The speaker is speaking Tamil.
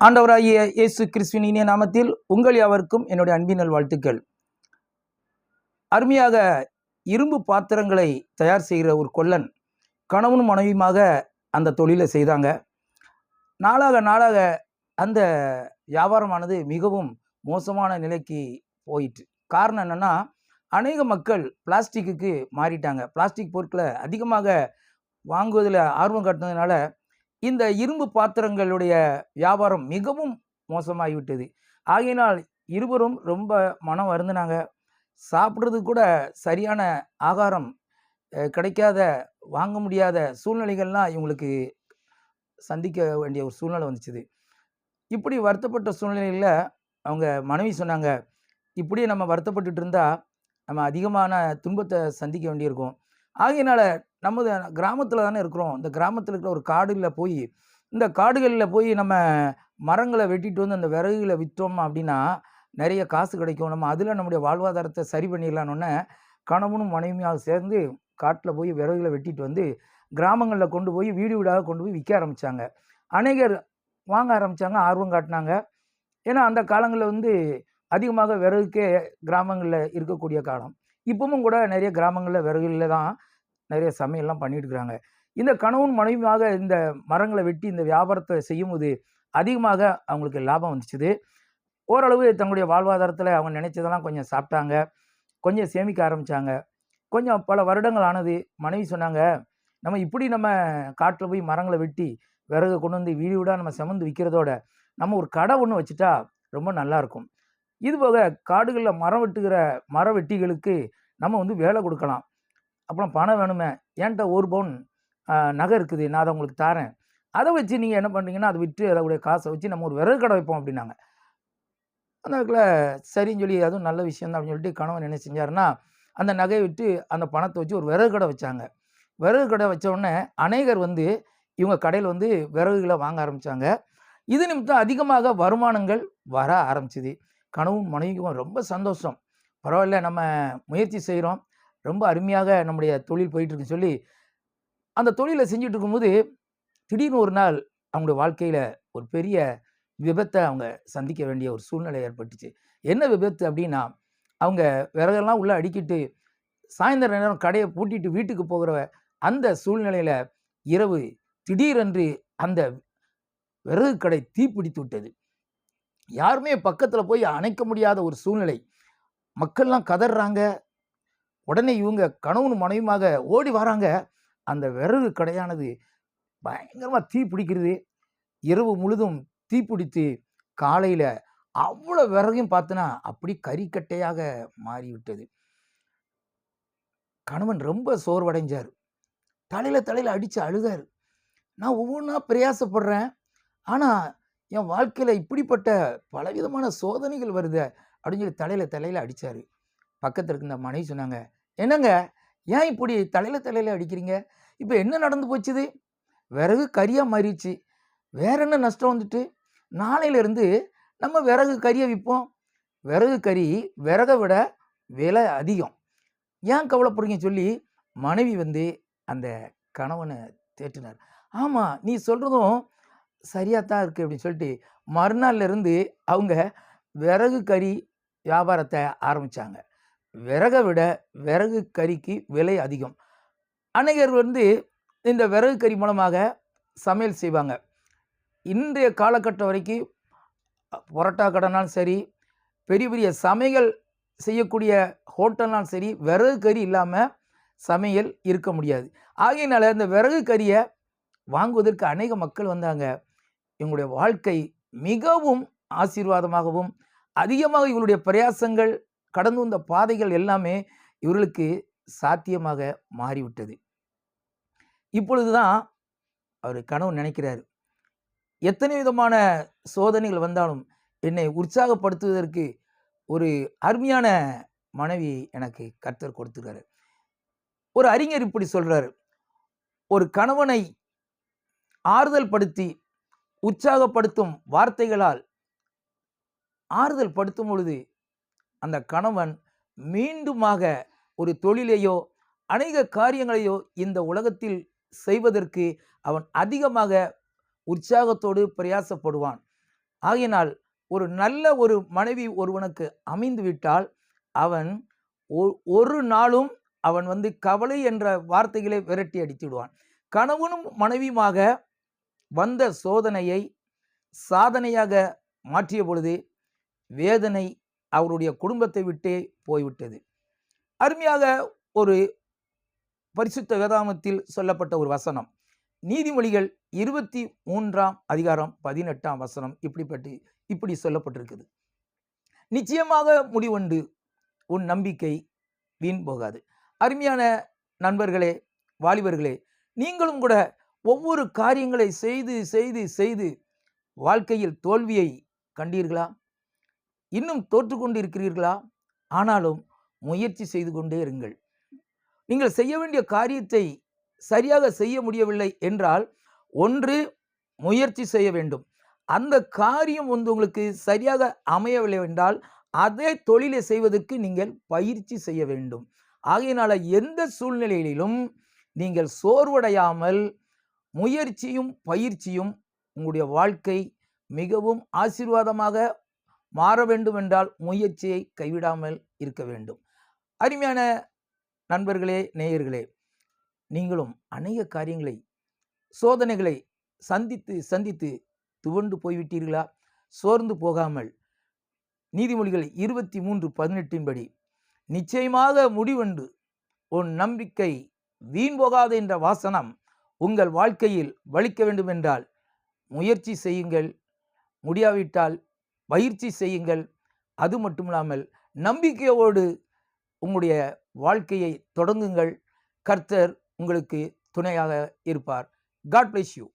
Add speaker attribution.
Speaker 1: ஆண்டவராகிய இயேசு கிறிஸ்துவின் இனிய நாமத்தில் உங்கள் யாவருக்கும் என்னுடைய அன்பின் வாழ்த்துக்கள் அருமையாக இரும்பு பாத்திரங்களை தயார் செய்கிற ஒரு கொல்லன் கணவனும் மனைவியுமாக அந்த தொழிலை செய்தாங்க. நாளாக நாளாக அந்த வியாபாரமானது மிகவும் மோசமான நிலைக்கு போயிட்டு காரணம் என்னென்னா அநேக மக்கள் பிளாஸ்டிக்குக்கு மாறிட்டாங்க. பிளாஸ்டிக் பொருட்களை அதிகமாக வாங்குவதில் ஆர்வம் காட்டுனதுனால இந்த இரும்பு பாத்திரங்களுடைய வியாபாரம் மிகவும் மோசமாகிவிட்டது. ஆகையினால் இருவரும் ரொம்ப மனம் வருந்தினாங்க. சாப்பிட்றதுக்கு கூட சரியான ஆகாரம் கிடைக்காத வாங்க முடியாத சூழ்நிலைகள்லாம் இவங்களுக்கு சந்திக்க வேண்டிய ஒரு சூழ்நிலை வந்துச்சுது. இப்படி வருத்தப்பட்ட சூழ்நிலையில் அவங்க மனைவி சொன்னாங்க இப்படியே நம்ம வருத்தப்பட்டுட்டு இருந்தால் நம்ம அதிகமான துன்பத்தை சந்திக்க வேண்டியிருக்கும். ஆகையினால நமது கிராமத்தில் தானே இருக்கிறோம். இந்த கிராமத்தில் இருக்கிற ஒரு காடுகளில் போய் இந்த காடுகளில் போய் நம்ம மரங்களை வெட்டிட்டு வந்து அந்த விறகுகளை விற்றோம் அப்படின்னா நிறைய காசு கிடைக்கும். நம்ம அதில் நம்முடைய வாழ்வாதாரத்தை சரி பண்ணிடலான்னு கணவனும் மனைவியாக சேர்ந்து காட்டில் போய் விறகுகளை வெட்டிட்டு வந்து கிராமங்களில் கொண்டு போய் வீடு வீடாக கொண்டு போய் விற்க ஆரம்பித்தாங்க அநேகர் வாங்க ஆரம்பித்தாங்க ஆர்வம் காட்டினாங்க. ஏன்னா அந்த காலங்களில் வந்து அதிகமாக விறகுக்கே கிராமங்களில் இருக்கக்கூடிய காலம். இப்பவும் கூட நிறைய கிராமங்களில் விறகுகளில் தான் நிறைய சமையல்லாம் பண்ணிட்டு இருக்கிறாங்க இந்த கணவன் மனைவியாக இந்த மரங்களை வெட்டி இந்த வியாபாரத்தை செய்யும்போது அதிகமாக அவங்களுக்கு லாபம் வந்துச்சுது. ஓரளவு தங்களுடைய வாழ்வாதாரத்தில் அவங்க நினைச்சதெல்லாம் கொஞ்சம் சாப்பிட்டாங்க. கொஞ்சம் சேமிக்க ஆரம்பித்தாங்க கொஞ்சம் பல வருடங்கள் ஆனது மனைவி சொன்னாங்க நம்ம இப்படி நம்ம காட்டில் போய் மரங்களை வெட்டி விறகு கொண்டு வந்து வீடு வீடாக நம்ம சமந்து விற்கிறதோட நம்ம ஒரு கடை ஒன்று வச்சுட்டா ரொம்ப நல்லாயிருக்கும் இதுபோக இது போக காடுகளில் மரம் வெட்டுகிற மர வெட்டிகளுக்கு நம்ம வந்து வேலை கொடுக்கலாம். அப்புறம் பணம் வேணுமே என்கிட்ட ஒரு பவுன் நகை இருக்குது நான் அதை உங்களுக்கு தரேன். அதை வச்சு நீங்கள் என்ன பண்ணுறீங்கன்னா அதை விற்று அதோடைய காசை வச்சு நம்ம ஒரு விறகு கடை வைப்போம் அப்படின்னாங்க. அந்த இடத்துல சரின்னு சொல்லி அதுவும் நல்ல விஷயம் தான் அப்படின்னு சொல்லிட்டு கணவன் என்ன செஞ்சாருன்னா அந்த நகையை விட்டு அந்த பணத்தை வச்சு ஒரு விறகு கடை வச்சாங்க. விறகு கடை வச்ச அநேகர் வந்து இவங்க கடையில் வந்து விறகுகளை வாங்க ஆரம்பித்தாங்க இது நிமித்தம் அதிகமாக வருமானங்கள் வர ஆரம்பிச்சிது. கனவும் மனைவிக்கும் ரொம்ப சந்தோஷம். பரவாயில்ல நம்ம முயற்சி செய்கிறோம் ரொம்ப அருமையாக நம்முடைய தொழில் போயிட்டுருக்குன்னு சொல்லி அந்த தொழிலை செஞ்சுட்டு இருக்கும்போது திடீர்னு ஒரு நாள் அவங்களுடைய வாழ்க்கையில் ஒரு பெரிய விபத்தை அவங்க சந்திக்க வேண்டிய ஒரு சூழ்நிலை ஏற்பட்டுச்சு. என்ன விபத்து அப்படின்னா அவங்க விறகெல்லாம் உள்ளே அடிக்கிட்டு சாயந்தர நேரம் கடையை பூட்டிட்டு வீட்டுக்கு போகிற அந்த சூழ்நிலையில் இரவு திடீரென்று அந்த விறகு கடை தீப்பிடித்து விட்டது. யாருமே பக்கத்தில் போய் அணைக்க முடியாத ஒரு சூழ்நிலை. மக்கள்லாம் கதறாங்க உடனே இவங்க கணவன் மனைவியுமாக ஓடி வராங்க. அந்த விறகு கடையானது பயங்கரமாக தீ பிடிக்கிறது. இரவு முழுதும் தீ பிடித்து காலையில் அவ்வளோ விறகையும் பார்த்தனா அப்படி கறிக்கட்டையாக மாறிவிட்டது. கணவன் ரொம்ப சோர்வடைஞ்சார். தலையில் தலையில் அடித்து அழுதார். நான் ஒவ்வொன்றா பிரயாசப்படுறேன். ஆனால் என் வாழ்க்கையில் இப்படிப்பட்ட பலவிதமான சோதனைகள் வருது. அப்படின்னு சொல்லி தலையில் தலையில் அடித்தார் பக்கத்தில் இருந்த மனைவி சொன்னாங்க என்னங்க? ஏன் இப்படி தலையில் தலையில் அடிக்கிறீங்க? இப்போ என்ன நடந்து போச்சுது? விறகு கறியாக மாறிடுச்சு. வேற என்ன நஷ்டம் வந்துட்டு? நாளையிலேருந்து நம்ம விறகு கறியை விற்போம் விறகு கறி விறகை விட விலை அதிகம். ஏன் கவலைப்படுறீங்க சொல்லி மனைவி வந்து அந்த கணவனை தேற்றினார். ஆமாம் நீ சொல்கிறதும் சரியாக தான் இருக்குது அப்படின்னு சொல்லிட்டு மறுநாள்லேருந்து அவங்க விறகு கறி வியாபாரத்தை ஆரம்பித்தாங்க விறகை விட விறகு கறிக்கு விலை அதிகம். அநேகர் வந்து இந்த விறகு கறி மூலமாக சமையல் செய்வாங்க. இன்றைய காலகட்டம் வரைக்கும் பரோட்டா கடைனாலும் சரி பெரிய பெரிய சமையல் செய்யக்கூடிய ஹோட்டல்னாலும் சரி விறகு கறி இல்லாமல் சமையல் இருக்க முடியாது. ஆகையினால இந்த விறகு கறியை வாங்குவதற்கு அநேக மக்கள் வந்தாங்க. இவங்களுடைய வாழ்க்கை மிகவும் ஆசீர்வாதமாகவும் அதிகமாக இவங்களுடைய பிரயாசங்கள் கடந்து வந்த பாதைகள் எல்லாமே இவர்களுக்கு சாத்தியமாக மாறிவிட்டது. இப்பொழுது தான் அவர் கனவு நினைக்கிறார். எத்தனை விதமான சோதனைகள் வந்தாலும் என்னை உற்சாகப்படுத்துவதற்கு ஒரு அருமையான மனைவி எனக்கு கர்த்தர் கொடுத்துருக்காரு. ஒரு அறிஞர் இப்படி சொல்கிறார் ஒரு கணவனை ஆறுதல் படுத்தி உற்சாகப்படுத்தும் வார்த்தைகளால் ஆறுதல் படுத்தும் பொழுது அந்த கணவன் மீண்டுமாக ஒரு தொழிலையோ அநேக காரியங்களையோ இந்த உலகத்தில் செய்வதற்கு அவன் அதிகமாக உற்சாகத்தோடு பிரயாசப்படுவான். ஆகையினால் ஒரு நல்ல ஒரு மனைவி ஒருவனுக்கு அமைந்துவிட்டால் அவன் ஒ- ஒரு நாளும் அவன் வந்து கவலை என்ற வார்த்தைகளை விரட்டி அடித்து விடுவான் கணவனும் மனைவியுமாக வந்த சோதனையை சாதனையாக மாற்றிய பொழுது வேதனை அவருடைய குடும்பத்தை விட்டே போய்விட்டது. அருமையாக ஒரு பரிசுத்த வேதாமத்தில் சொல்லப்பட்ட ஒரு வசனம். நீதிமொழிகள் இருபத்தி மூன்றாம் அதிகாரம் பதினெட்டாம் வசனம் இப்படிப்பட்டு இப்படி சொல்லப்பட்டிருக்குது. நிச்சயமாக முடிவுண்டு உன் நம்பிக்கை வீண் போகாது. அருமையான நண்பர்களே வாலிபர்களே நீங்களும் கூட ஒவ்வொரு காரியங்களை செய்து செய்து செய்து வாழ்க்கையில் தோல்வியை கண்டீர்களா? இன்னும் தோற்று கொண்டிருக்கிறீர்களா? ஆனாலும் முயற்சி செய்து கொண்டே இருங்கள். நீங்கள் செய்ய வேண்டிய காரியத்தை சரியாக செய்ய முடியவில்லை என்றால் ஒன்று முயற்சி செய்ய வேண்டும். அந்த காரியம் வந்து உங்களுக்கு சரியாக அமையவில்லை என்றால் அதே தொழிலை செய்வதற்கு நீங்கள் பயிற்சி செய்ய வேண்டும். ஆகையினால எந்த சூழ்நிலையிலும் நீங்கள் சோர்வடையாமல் முயற்சியும் பயிற்சியும் உங்களுடைய வாழ்க்கை மிகவும் ஆசீர்வாதமாக மாற வேண்டும் என்றால் முயற்சியை கைவிடாமல் இருக்க வேண்டும். அருமையான நண்பர்களே நேயர்களே நீங்களும் அநேக காரியங்களை சோதனைகளை சந்தித்து சந்தித்து துவண்டு போய்விட்டீர்களா? சோர்ந்து போகாமல். நீதிமொழிகள் இருபத்தி மூன்று பதினெட்டின்படி நிச்சயமாக முடிவென்று உன் நம்பிக்கை வீண் போகாது என்ற வாசனம் உங்கள் வாழ்க்கையில் வலிக்க வேண்டும் என்றால் முயற்சி செய்யுங்கள். முடியாவிட்டால் பயிற்சி செய்யுங்கள். அது மட்டும் இல்லாமல் நம்பிக்கையோடு உங்களுடைய வாழ்க்கையை தொடங்குங்கள். கர்த்தர் உங்களுக்கு துணையாக இருப்பார். God bless you